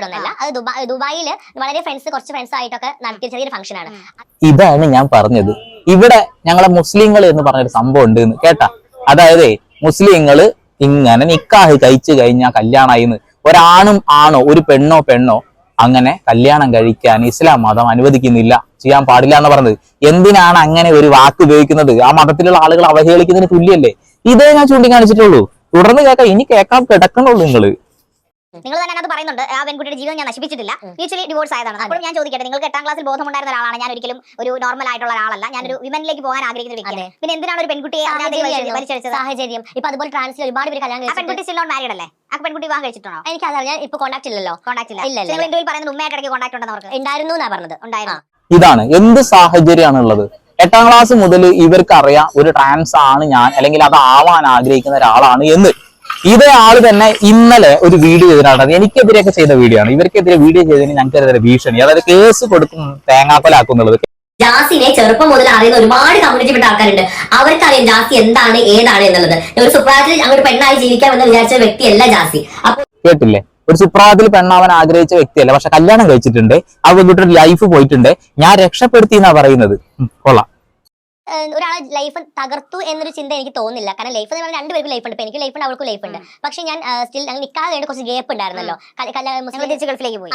ഒന്നല്ല അത് ദുബായിൽ വളരെ ഫ്രണ്ട്സ് കുറച്ച് ഫ്രണ്ട്സ് ആയിട്ടൊക്കെ നടത്തിയ ചെറിയൊരു ഫംഗ്ഷൻ ആണ്. ഇതാണ് ഞാൻ പറഞ്ഞത്. ഇവിടെ ഞങ്ങളെ മുസ്ലിങ്ങൾ എന്ന് പറഞ്ഞൊരു സംഭവം ഉണ്ട് എന്ന് കേട്ടാ? അതായത് മുസ്ലിങ്ങൾ ഇങ്ങനെ നിക്കാഹ് കഴിച്ചു കഴിഞ്ഞാൽ കല്യാണമായിന്ന് ഒരാണും ആണോ ഒരു പെണ്ണോ പെണ്ണോ അങ്ങനെ കല്യാണം കഴിക്കാൻ ഇസ്ലാം മതം അനുവദിക്കുന്നില്ല ചെയ്യാൻ പാടില്ല എന്ന് പറഞ്ഞത്. എന്തിനാണ് അങ്ങനെ ഒരു വാക്ക് ഉപയോഗിക്കുന്നത്? ആ മതത്തിലുള്ള ആളുകൾ അവഹേളിക്കുന്നതിന് തുല്യല്ലേ? ഇതേ ഞാൻ ചൂണ്ടിക്കാണിച്ചിട്ടുള്ളൂ. തുടർന്ന് കേൾക്കാം ഇനി കേൾക്കാൻ കിടക്കണുള്ളൂ നിങ്ങൾ. നിങ്ങൾ തന്നെ അത് പറയുന്നുണ്ട് ആ പെൺകുട്ടിയുടെ ജീവിതം ഞാൻ നശിപ്പിച്ചിട്ടില്ല. മ്യൂച്വലി ഡിവോഴ്സ് ആയതാണ്. അപ്പോൾ ഞാൻ ചോദിക്കട്ടെ നിങ്ങൾക്ക് എട്ടാം ക്ലാസ്സിൽ ബോധം ഉണ്ടായിരുന്ന ഒരാളാണ് ഞാൻ ഒരിക്കലും ഒരു നോർമൽ ആയിട്ടുള്ള ഒരാളല്ല. ഞാനൊരു വിമനിലേക്ക് പോകാൻ ആഗ്രഹിക്കുന്ന വ്യക്തിയാണ്. പിന്നെ എന്തിനാണ് ഒരു പെൺകുട്ടിയെ സാഹചര്യം ഇപ്പൊ അതുപോലെ ട്രാൻസിൽ ഒരുപാട് പേര് കല്യാണം ആ പെൺകുട്ടി സ്റ്റിൽ നോട്ട് മാരീഡ് അല്ലേ? ആ പെൺകുട്ടി വിവാഹം കഴിച്ചിട്ടുണ്ടോ? എനിക്കതറിയാം ഞാൻ ഇപ്പൊ കോൺടാക്ട് ഇല്ലല്ലോ. കോൺടാക്ട് ഇല്ല. നിങ്ങൾ ഇന്ത്യയിൽ പറയുന്നത് ഉമ്മയായിട്ട് ഇടയ്ക്ക് കോൺടാക്ട് ഉണ്ടെന്ന് അവർക്ക് ഉണ്ടായിരുന്നു എന്നാ പറഞ്ഞത്. ഉണ്ടായിരുന്നു. ഇതാണ്. എന്ത് സാഹചര്യമാണ് ഉള്ളത് എട്ടാം ക്ലാസ് മുതൽ ഇവർക്ക് അറിയാം ഒരു ട്രാൻസ് ആണ് ഞാൻ അല്ലെങ്കിൽ അത് ആവാൻ ആഗ്രഹിക്കുന്ന ഒരാളാണ് എന്ന്. ഇതേ ആൾ തന്നെ ഇന്നലെ ഒരു വീഡിയോ ചെയ്തിട്ടാണ് എനിക്കെതിരെയൊക്കെ ചെയ്ത വീഡിയോ ആണ്. ഇവർക്കെതിരെ വീഡിയോ ചെയ്തതിന് ഞങ്ങൾക്കെതിരെ ഭീഷണി. അതായത് കേസ് കൊടുക്കും തേങ്ങാക്കൊലാക്കുന്നുള്ളത് ജാസിനെ ചെറുപ്പം മുതൽ അറിയുന്ന ഒരുപാട് കമ്മ്യൂണിറ്റി പെട്ട ആൾക്കാരുണ്ട്. അവർക്കറിയാം ജാസി എന്താണ് ഏതാണ് എന്നുള്ളത്. ഒരു സുപ്രായത്തിൽ അങ്ങനെ പെണ്ണായി ജീവിക്കാമെന്ന് വിചാരിച്ച വ്യക്തിയല്ല ജാസി. അപ്പൊ കേട്ടില്ലേ? ഒരു സുപ്രാതിൽ പെണ്ണാവാൻ ആഗ്രഹിച്ച വ്യക്തിയല്ല. പക്ഷെ കല്യാണം കഴിച്ചിട്ടുണ്ട്. ആ പെൺകുട്ടിയുടെ ലൈഫ് പോയിട്ടുണ്ട്. ഞാൻ രക്ഷപ്പെടുത്തി എന്നാ പറയുന്നത് കൊള്ളാം. ഒരാളെ ലൈഫ് തകർത്തു എന്നൊരു ചിന്ത എനിക്ക് തോന്നുന്നില്ല. കാരണം ലൈഫ് എന്ന് പറഞ്ഞാൽ രണ്ടുപേർക്കും ലൈഫ് ഉണ്ട്. ഇപ്പൊ എനിക്ക് ലൈഫ് ഉണ്ട് അവൾക്കും ലൈഫ് ഉണ്ട്. പക്ഷെ ഞാൻ സ്റ്റിൽ ഞങ്ങൾ നിൽക്കാതെ കഴിഞ്ഞ കുറച്ച് ഗ്യാപ്പ് ഉണ്ടായിരുന്നല്ലോ. ഗൾഫിലേക്ക് പോയി.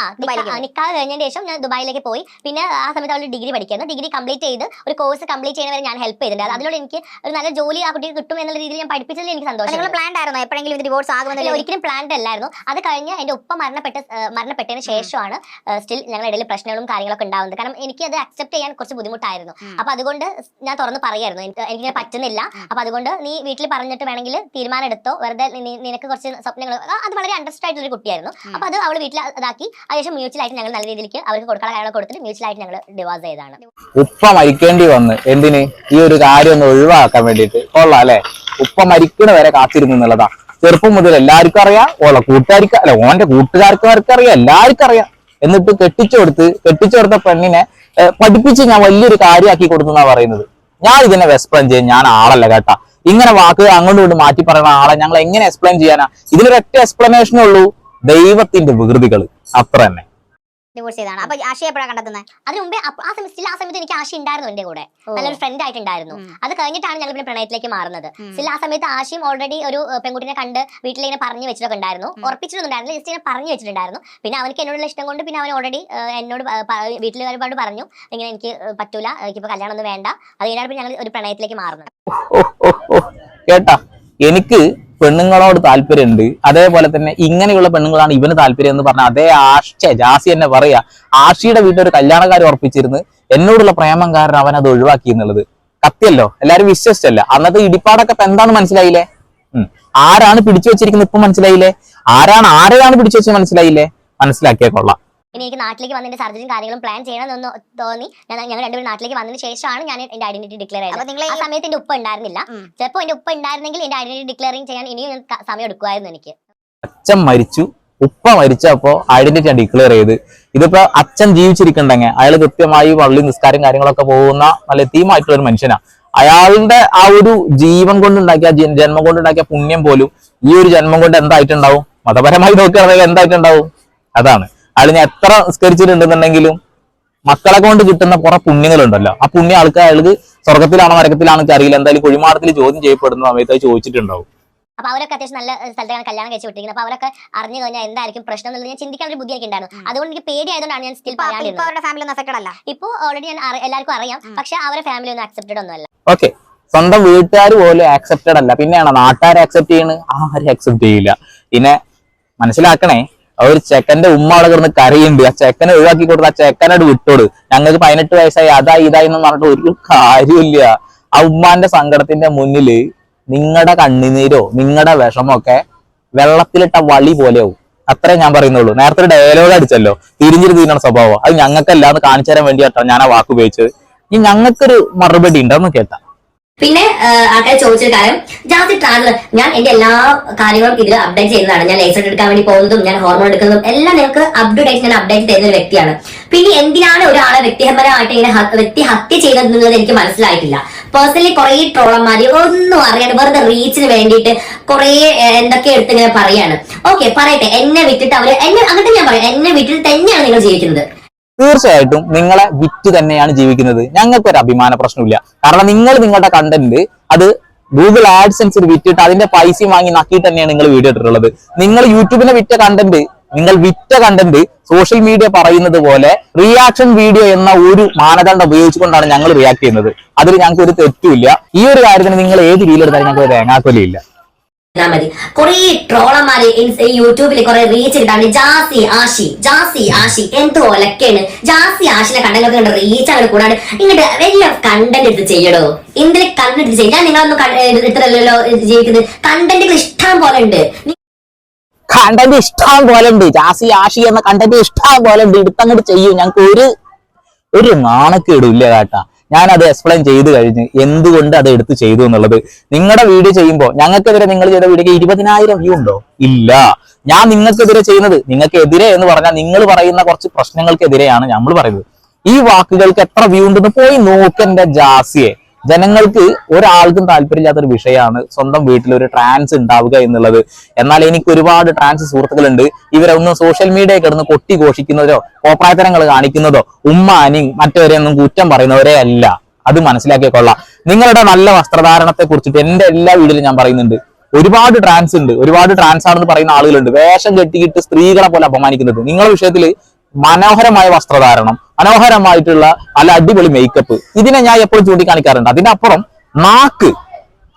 നിൽക്കാതെ കഴിഞ്ഞതിന് ശേഷം ഞാൻ ദുബായിലേക്ക് പോയി. പിന്നെ ആ സമയത്ത് അവൾ ഡിഗ്രി പഠിക്കുന്നു. ഡിഗ്രി കംപ്ലീറ്റ് ചെയ്ത് ഒരു കോഴ്സ് കംപ്ലീറ്റ് ചെയ്യുന്നവരെ ഞാൻ ഹെൽപ്പ് ചെയ്തിട്ടുണ്ട്. അത് അതിലൂടെ എനിക്ക് ഒരു നല്ല ജോലി ആ കുട്ടിക്ക് കിട്ടും എന്നുള്ള രീതിയിൽ ഞാൻ പഠിപ്പിച്ചതിൽ എനിക്ക് സന്തോഷം പ്ലാൻ ആയിരുന്നോ? എപ്പോഴെങ്കിലും ഇത് ഡിവോഴ്സ് ആകുമെന്നില്ല ഒരിക്കലും പ്ലാൻഡ് അല്ലായിരുന്നു. അത് കഴിഞ്ഞ് എന്റെ ഉപ്പ മരണപ്പെട്ട മരണപ്പെട്ടതിന് ശേഷമാണ് സ്റ്റിൽ ഞങ്ങളുടെ ഇടയിൽ പ്രശ്നങ്ങളും കാര്യങ്ങളൊക്കെ ഉണ്ടാവുന്നത് കാരണം എനിക്ക് അത് അക്സെപ്റ്റ് ചെയ്യാൻ കുറച്ച് ബുദ്ധിമുട്ടായിരുന്നു. അപ്പൊ അതുകൊണ്ട് ഞാൻ തുറന്ന് പറയായിരുന്നു. എനിക്ക് എനിക്കിങ്ങനെ പറ്റുന്നില്ല. അപ്പൊ അതുകൊണ്ട് നീ വീട്ടിൽ പറഞ്ഞിട്ട് വേണമെങ്കിൽ തീരുമാനം എടുത്തോ വെറുതെ നിനക്ക് കുറച്ച് സ്വപ്നങ്ങൾ അത് വളരെ അണ്ടർസ്റ്റാൻഡ് ആയിട്ടുള്ള ഒരു കുട്ടിയായിരുന്നു. അപ്പൊ അത് അവൾ വീട്ടിൽ ഇതാക്കി അതിനുശേഷം മ്യൂച്വൽ ആയിട്ട് ഞങ്ങൾ നല്ല രീതിയിലേക്ക് അവർക്ക് കൊടുക്കാനുള്ള കാര്യങ്ങൾ കൊടുത്തിട്ട് മ്യൂച്വൽ ആയിട്ട് ഞങ്ങൾ ഡിവോഴ്സ് ചെയ്താണ് ഉപ്പ മരിക്കേണ്ടി വന്ന് എന്തിന്? ഈ ഒരു കാര്യം ഒന്ന് ഒഴിവാക്കാൻ വേണ്ടിട്ട് കൊള്ളാം അല്ലെ? ഉപ്പ മരിക്കണ വരെ കാത്തിരുന്നു എന്നുള്ളതാ. ചെറുപ്പം മുതൽ എല്ലാവർക്കും അറിയാം. ഓളെ കൂട്ടുകാർക്ക് അല്ല ഓന്റെ കൂട്ടുകാർക്ക് അറിയാം. എല്ലാവർക്കും അറിയാം. എന്നിട്ട് കെട്ടിച്ചു കൊടുത്ത് കെട്ടിച്ചു കൊടുത്ത പെണ്ണിനെ പഠിപ്പിച്ച് ഞാൻ വലിയൊരു കാര്യമാക്കി കൊടുത്തു എന്നാ പറയുന്നത്. ഞാൻ ഇതിനെ എക്സ്പ്ലെയിൻ ചെയ്യാൻ ഞാൻ ആളല്ല കേട്ടാ. ഇങ്ങനെ വാക്ക് അങ്ങോട്ടും ഇങ്ങോട്ടും മാറ്റി പറയുന്ന ആളെ ഞങ്ങൾ എങ്ങനെ എക്സ്പ്ലെയിൻ ചെയ്യാനാ? ഇതിനൊരൊറ്റ എക്സ്പ്ലനേഷനേ ഉള്ളൂ. ദൈവത്തിന്റെ വികൃതികൾ അത്ര തന്നെ ഡിവോഴ്സ് ചെയ്താണ് അപ്പൊ ആശയ എപ്പോഴാണ് കണ്ടെത്തുന്നത് അതിന് മുമ്പേ ആ സമയത്ത് ആ സമയത്ത് എനിക്ക് ആശ ഉണ്ടായിരുന്നു എന്റെ കൂടെ. നല്ലൊരു ഫ്രണ്ട് ആയിട്ടുണ്ടായിരുന്നു. അത് കഴിഞ്ഞിട്ടാണ് ഞങ്ങൾ പിന്നെ പ്രണയത്തിലേക്ക് മാറുന്നത്. ഉം. ആ സമയത്ത് ആശയും ഓൾറെഡി ഒരു പെൺകുട്ടിനെ കണ്ട് വീട്ടിലിങ്ങനെ പറഞ്ഞു വെച്ചിട്ടൊക്കെ ഉണ്ടായിരുന്നു. ഉറപ്പിച്ചിട്ടുണ്ടായിരുന്നു ജസ്റ്റ് ഇങ്ങനെ പറഞ്ഞു വെച്ചിട്ടുണ്ടായിരുന്നു. പിന്നെ അവനക്ക് എന്നോടുള്ള ഇഷ്ടം കൊണ്ട് പിന്നെ അവൻ ഓൾറെഡി എന്നോട് വീട്ടിൽ ഒരുപാട് പറഞ്ഞു. ഇങ്ങനെ എനിക്ക് പറ്റൂല എനിക്കിപ്പോ കല്യാണം ഒന്നും വേണ്ട. അത് കഴിഞ്ഞാണ് പിന്നെ ഞങ്ങൾ ഒരു പ്രണയത്തിലേക്ക് മാറുന്നത്. കേട്ടാ എനിക്ക് പെണ്ണുങ്ങളോട് താല്പര്യമുണ്ട് അതേപോലെ തന്നെ ഇങ്ങനെയുള്ള പെണ്ണുങ്ങളാണ് ഇവന് താല്പര്യം എന്ന് പറഞ്ഞ അതേ ആഷ ജാസി എന്നെ പറയാ ആഷിയുടെ വീട്ടിൽ ഒരു കല്യാണക്കാരി ഉറപ്പിച്ചിരുന്ന് എന്നോടുള്ള പ്രേമം കാരണം അവൻ അത് ഒഴിവാക്കി എന്നുള്ളത്. കത്തിയല്ലോ? എല്ലാരും വിശ്വസിച്ചല്ല. അന്നത്തെ ഇടിപ്പാടൊക്കെ ഇപ്പൊ എന്താന്ന് മനസ്സിലായില്ലേ? ആരാണ് പിടിച്ചു വെച്ചിരിക്കുന്നത് ഇപ്പൊ മനസ്സിലായില്ലേ? ആരാണ് ആരെയാണ് പിടിച്ചു വെച്ച് മനസ്സിലായില്ലേ? മനസ്സിലാക്കിയേ കൊള്ളാം. ഇനി എനിക്ക് നാട്ടിലേക്ക് വന്നതിന്റെ സർജറിയും കാര്യങ്ങളും പ്ലാൻ ചെയ്യണമെന്ന് തോന്നി. ഞാൻ ഞങ്ങൾ രണ്ടുപേരും നാട്ടിലേക്ക് വന്നതിന് ശേഷമാണ് ഞാൻ എന്റെ ഐഡന്റിറ്റി ഡിക്ലെയർ അപ്പൊ ചെയ്തത് നിങ്ങൾ ആ സമയത്ത് എന്റെ ഉപ്പ ഉണ്ടായിരുന്നില്ല. ചിലപ്പോൾ എന്റെ ഉപ്പ ഉണ്ടായിരുന്നെങ്കിൽ എന്റെ ഐഡന്റിറ്റി ഡിക്ലെയറിംഗ് ചെയ്യാൻ ഇനിയും ഞാൻ സമയം എടുക്കുമായിരുന്നു എനിക്ക്. അച്ഛൻ മരിച്ചു. ഉപ്പ മരിച്ചപ്പോ ഐഡന്റിറ്റി ഞാൻ ഡിക്ലെയർ ചെയ്ത്. ഇതിപ്പോ അച്ഛൻ ജീവിച്ചിരിക്കണ്ടെങ്കിൽ അയാൾ കൃത്യമായി പള്ളി നിസ്കാരം കാര്യങ്ങളൊക്കെ പോകുന്ന നല്ല തീമായിട്ടുള്ള ഒരു മനുഷ്യനാ. അയാളുടെ ആ ഒരു ജീവൻ കൊണ്ടുണ്ടാക്കിയ ജന്മം കൊണ്ടുണ്ടാക്കിയ പുണ്യം പോലും ഈ ഒരു ജന്മം കൊണ്ട് എന്തായിട്ടുണ്ടാവും? മതപരമായി നോക്കുകയാണെങ്കിൽ എന്തായിട്ടുണ്ടാവും? അതാണ്. ഞാൻ എത്ര നിസ്കരിച്ചിട്ടുണ്ടെന്നുണ്ടെങ്കിലും മക്കളെ കൊണ്ട് കിട്ടുന്ന കുറെ പുണ്യങ്ങളുണ്ടല്ലോ. ആ പുണ്യ ആൾക്ക് അയാൾക്ക് സ്വർഗത്തിലാണോ നരകത്തിലാണോ അറിയില്ല. എന്തായാലും കുഴിമാടത്തിൽ ചോദ്യം ചെയ്യപ്പെടുന്ന സമയത്ത് അത് ചോദിച്ചിട്ടുണ്ടാവും. അപ്പൊ അവരൊക്കെ അത്യാവശ്യം നല്ല സ്ഥലത്തേക്കാണ് സ്ഥലത്താണ് കല്യാണം കഴിച്ചു വിട്ടിരിക്കുന്നത്. അപ്പൊ അവരൊക്കെ അറിഞ്ഞു കഴിഞ്ഞാൽ എന്തായിരിക്കും പ്രശ്നം എന്നുള്ളത് ഞാൻ ചിന്തിക്കാൻ ഒരു ബുദ്ധി എനിക്ക് ഉണ്ടായിരുന്നു അതുകൊണ്ട് എനിക്ക് പേടിയായതുകൊണ്ടാണ് ഞാൻ സ്റ്റിൽ പറയാനുള്ളത് ഇപ്പൊ അവരുടെ ഫാമിലി ഒന്നും അഫക്റ്റഡ് അല്ല. ഇപ്പൊ ഓൾറെഡി ഞാൻ എല്ലാവർക്കും അറിയാം. പക്ഷെ അവരെ ഫാമിലി ഒന്നും അക്സെപ്റ്റഡ് ഒന്നുമല്ല ഓക്കെ സ്വന്തം വീട്ടുകാർ പോലും ആക്സെപ്റ്റഡ് അല്ല. പിന്നെയാണോ നാട്ടുകാരെ അക്സെപ്റ്റ് ചെയ്യണ്? ആരും അക്സെപ്റ്റ് ചെയ്യില്ല. പിന്നെ മനസ്സിലാക്കണേ ആ ഒരു ചെക്കന്റെ ഉമ്മ അവിടെ കിടന്ന് കരയുണ്ട്. ആ ചെക്കനെ ഒഴിവാക്കി കൊടുത്ത് ആ ചെക്കനോട് വിട്ടോട്. ഞങ്ങൾക്ക് പതിനെട്ട് വയസ്സായി അതാ ഇതായി എന്ന് പറഞ്ഞിട്ട് ഒരു കാര്യമില്ല ആ ഉമ്മാന്റെ സങ്കടത്തിന്റെ മുന്നിൽ നിങ്ങളുടെ കണ്ണുനീരോ നിങ്ങളുടെ വിഷമോ ഒക്കെ വെള്ളത്തിലിട്ട വളി പോലെയാവും. അത്രേ ഞാൻ പറയുന്നുള്ളൂ. നേരത്തെ ഡയലോഗ് അടിച്ചല്ലോ. തിരിഞ്ഞിട്ട് തീരുന്ന സ്വഭാവം. അത് ഞങ്ങൾക്കല്ല എന്ന് കാണിച്ചു തരാൻ വേണ്ടിയിട്ടാണ് ഞാൻ ആ വാക്ക് ഉപയോഗിച്ചത് ഇനി ഞങ്ങൾക്കൊരു മറുപടി ഉണ്ടെന്ന് കേട്ടാ പിന്നെ ആൾക്കാർ ചോദിച്ചൊരു കാര്യം. ജാസ്തി ട്രാവലർ ഞാൻ എന്റെ എല്ലാ കാര്യങ്ങളും ഇതിൽ അപ്ഡേറ്റ് ചെയ്യുന്നതാണ്. ഞാൻ ലൈസൻസ് എടുക്കാൻ വേണ്ടി പോകുന്നതും ഞാൻ ഹോർമോൺ എടുക്കുന്നതും എല്ലാം നിങ്ങൾക്ക് അപ്ഡേറ്റ് ഞാൻ അപ്ഡേറ്റ് ചെയ്യുന്ന ഒരു വ്യക്തിയാണ്. പിന്നെ എന്തിനാണ് ഒരാളെ വ്യക്തിപരമായിട്ട് ഇങ്ങനെ വ്യക്തി ഹത്യ ചെയ്തതെന്നുള്ളത് എനിക്ക് മനസ്സിലായിട്ടില്ല. പേഴ്സണലി കുറെ ട്രോളന്മാര് ഒന്നും അറിയാണ്ട് വെറുതെ റീച്ചിന് വേണ്ടിയിട്ട് കുറെ എന്തൊക്കെ എടുത്ത് ഇങ്ങനെ പറയാണ്. ഓക്കെ പറയട്ടെ. എന്നെ വിട്ടിട്ട് അവർ എന്നെ അങ്ങോട്ട് ഞാൻ പറയാം. എന്നെ വിട്ടിട്ട് തന്നെയാണ് നിങ്ങൾ ജീവിക്കുന്നത്. തീർച്ചയായിട്ടും നിങ്ങളെ വിറ്റ് തന്നെയാണ് ജീവിക്കുന്നത്. ഞങ്ങൾക്ക് ഒരു അഭിമാന പ്രശ്നമില്ല. കാരണം നിങ്ങൾ നിങ്ങളുടെ കണ്ടന്റ് അത് ഗൂഗിൾ ആഡ്സെൻസിൽ വിറ്റിട്ട് അതിന്റെ പൈസയും വാങ്ങി നക്കിയിട്ട് തന്നെയാണ് നിങ്ങൾ വീഡിയോ ഇട്ടിട്ടുള്ളത്. നിങ്ങൾ യൂട്യൂബിനെ വിറ്റ കണ്ടന്റ് നിങ്ങൾ വിറ്റ കണ്ടന്റ് സോഷ്യൽ മീഡിയ പറയുന്നത് പോലെ റിയാക്ഷൻ വീഡിയോ എന്ന ഒരു മാനദണ്ഡം ഉപയോഗിച്ചുകൊണ്ടാണ് ഞങ്ങൾ റിയാക്ട് ചെയ്യുന്നത്. അതിൽ ഞങ്ങൾക്ക് ഒരു തെറ്റുമില്ല ഈ ഒരു കാര്യത്തിന് നിങ്ങൾ ഏത് രീതിയിലെടുത്താലും ഞങ്ങൾക്ക് തേങ്ങാക്കൊലിയില്ല മതി. കുറെ ട്രോളന്മാര് യൂട്യൂബിൽ കുറെ റീച്ച് കിട്ടാണ്ട് ജാസി ആഷി ജാസി ആഷി എന്തോ ഒലക്കാണ് ജാസി ആഷിനെ കണ്ടതൊക്കെ കണ്ട് റീച്ച് അങ്ങനെ കൂടാണ്ട് ഇങ്ങോട്ട് വലിയ കണ്ടന്റ് എടുത്ത് ചെയ്യടോ. എന്തിന് കണ്ടന്റ് എടുത്ത് ചെയ്യും? ഞാൻ നിങ്ങളൊന്നും ഇത്രല്ലോ ജീവിക്കുന്നത്. കണ്ടന്റുകൾ ഇഷ്ടം പോലെ ഉണ്ട്. കണ്ടന്റ് ഇഷ്ടം പോലെ ഉണ്ട്. ജാസി ആഷി എന്ന കണ്ടന്റ് ഇഷ്ടം പോലെ ഉണ്ട്. എടുത്തങ്ങോട്ട് ചെയ്യും. ഞങ്ങൾക്ക് ഒരു ഒരു നാണക്കേടും ഇല്ല കേട്ടാ. ഞാൻ അത് എക്സ്പ്ലെയിൻ ചെയ്ത് കഴിഞ്ഞ് എന്തുകൊണ്ട് അത് എടുത്ത് ചെയ്തു എന്നുള്ളത്. നിങ്ങളുടെ വീഡിയോ ചെയ്യുമ്പോൾ ഞങ്ങൾക്കെതിരെ നിങ്ങൾ ചെയ്ത വീഡിയോക്ക് ഇരുപതിനായിരം വ്യൂ ഉണ്ടോ? ഇല്ല. ഞാൻ നിങ്ങൾക്കെതിരെ ചെയ്യുന്നത് നിങ്ങൾക്കെതിരെ എന്ന് പറഞ്ഞാൽ നിങ്ങൾ പറയുന്ന കുറച്ച് പ്രശ്നങ്ങൾക്കെതിരെയാണ് നമ്മൾ പറയുന്നത്. ഈ വാക്കുകൾക്ക് എത്ര വ്യൂ ഉണ്ടെന്ന് പോയി നോക്കെന്റെ ജാസിയെ. ജനങ്ങൾക്ക് ഒരാൾക്കും താല്പര്യമില്ലാത്തൊരു വിഷയമാണ് സ്വന്തം വീട്ടിൽ ഒരു ട്രാൻസ് ഉണ്ടാവുക എന്നുള്ളത്. എന്നാൽ എനിക്ക് ഒരുപാട് ട്രാൻസ് സുഹൃത്തുക്കളുണ്ട്. ഇവരൊന്നും സോഷ്യൽ മീഡിയ കിടന്ന് കൊട്ടി ഘോഷിക്കുന്നതോ കോപ്രായത്തരങ്ങൾ കാണിക്കുന്നതോ ഉമ്മാനിയും മറ്റവരെയൊന്നും കുറ്റം പറയുന്നവരെ അല്ല. അത് മനസ്സിലാക്കിയ കൊള്ളാം. നിങ്ങളുടെ നല്ല വസ്ത്രധാരണത്തെ കുറിച്ചിട്ട് എന്റെ എല്ലാ വീഡിയോയിലും ഞാൻ പറയുന്നുണ്ട്. ഒരുപാട് ട്രാൻസ് ഉണ്ട്. ഒരുപാട് ട്രാൻസ് ആണെന്ന് പറയുന്ന ആളുകളുണ്ട്. വേഷം കെട്ടിയിട്ട് സ്ത്രീകളെ പോലെ അപമാനിക്കുന്നത്. നിങ്ങളുടെ വിഷയത്തിൽ മനോഹരമായ വസ്ത്രധാരണം. മനോഹരമായിട്ടുള്ള നല്ല അടിപൊളി മേക്കപ്പ് ഇതിനെ ഞാൻ എപ്പോഴും ചൂണ്ടിക്കാണിക്കാറുണ്ട്. അതിന്റെ അപ്പുറം നാക്ക്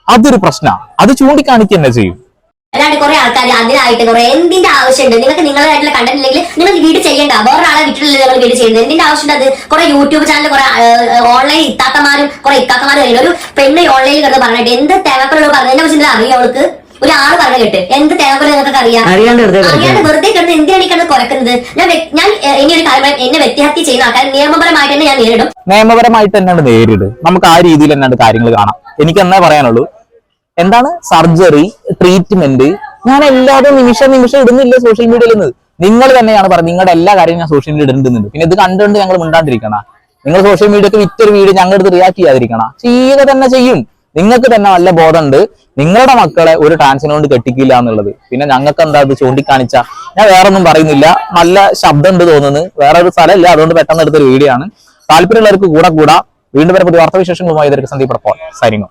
അതൊരു പ്രശ്നമാണ് അത് ചൂണ്ടിക്കാണിക്കുക തന്നെ ചെയ്യും. അല്ലാണ്ട് കുറെ ആൾക്കാർ അതിനായിട്ട് കുറെ എന്തിന്റെ ആവശ്യമുണ്ട്? നിങ്ങൾക്ക് നിങ്ങളായിട്ടുള്ള കണ്ടന്റ് ഇല്ലെങ്കിൽ നിങ്ങൾ വീട് ചെയ്യേണ്ട. വേറൊരാളെ വീട്ടിലുള്ള നിങ്ങൾ വീട് ചെയ്യുന്നത്. എന്തിന്റെ ആവശ്യമുണ്ട് അത്? കുറെ യൂട്യൂബ് ചാനൽ കുറെ ഓൺലൈൻ ഇത്താത്തമാരും കുറെ ഇക്കാത്തമാരും ഒരു പെണ്ണ് ഓൺലൈനിൽ കിടന്ന് പറഞ്ഞിട്ട് എന്ത് തേങ്ങക്കുള്ള പറഞ്ഞു എന്നെ കുറിച്ച് അറിയാം അവൾക്ക്? ഒരാൾ പറഞ്ഞ കേട്ട്. എന്ത് തേവല നിങ്ങൾക്ക് അറിയാം? അറിയാണ്ട് വെറുതെ അറിയാണ്ട് വെറുതെ കിടന്ന് എന്തിനാണ് ഈ കിടന്ന് കുറക്കുന്നത് ഞാൻ ഞാൻ ഇനി ഒരു കാര്യം എന്നെ വ്യക്തിഹത്യ ചെയ്യുന്ന ആൾക്കാർ നിയമപരമായിട്ട് തന്നെ ഞാൻ നേരിടും. നിയമപരമായിട്ട് തന്നെയാണ് നേരിടും നമുക്ക് ആ രീതിയിൽ തന്നെയാണ് കാര്യങ്ങൾ കാണാം. എനിക്ക് എന്നേ പറയാനുള്ളൂ. എന്താണ്? സർജറി ട്രീറ്റ്മെന്റ് ഞാൻ എല്ലാവരും നിമിഷം നിമിഷം ഇടുന്നില്ല സോഷ്യൽ മീഡിയയിൽ നിന്ന്. നിങ്ങൾ തന്നെയാണ് പറഞ്ഞത്. നിങ്ങളുടെ എല്ലാ കാര്യവും ഞാൻ സോഷ്യൽ മീഡിയ ഇടുന്നുണ്ട്. പിന്നെ ഇത് കണ്ടുകൊണ്ട് ഞങ്ങൾ മിണ്ടാണ്ടിരിക്കണ. നിങ്ങൾ സോഷ്യൽ മീഡിയക്ക് വിറ്റൊരു വീഡിയോ ഞങ്ങളുടെ അടുത്ത് റിയാക്ട് ചെയ്യാതിരിക്കണ. ചെയ്യുക തന്നെ ചെയ്യും. നിങ്ങൾക്ക് തന്നെ നല്ല ബോധമുണ്ട്. നിങ്ങളുടെ മക്കളെ ഒരു ട്രാൻസിനെ കൊണ്ട് കെട്ടിക്കില്ല എന്നുള്ളത്. പിന്നെ ഞങ്ങൾക്ക് എന്താ ഇത് ചൂണ്ടിക്കാണിച്ച? ഞാൻ വേറെ ഒന്നും പറയുന്നില്ല. നല്ല ശബ്ദം ഉണ്ട് തോന്നുന്നു. വേറെ ഒരു സ്ഥലമില്ല. അതുകൊണ്ട് പെട്ടെന്ന് എടുത്തൊരു വീഡിയോ ആണ്. താല്പര്യമുള്ളവർക്ക് കൂടെ കൂടാ. വീണ്ടും വരെ പുതിയ വാർത്താവിശേഷങ്ങളുമായി ഇതൊരു സന്ദീപ് സൈനിങ്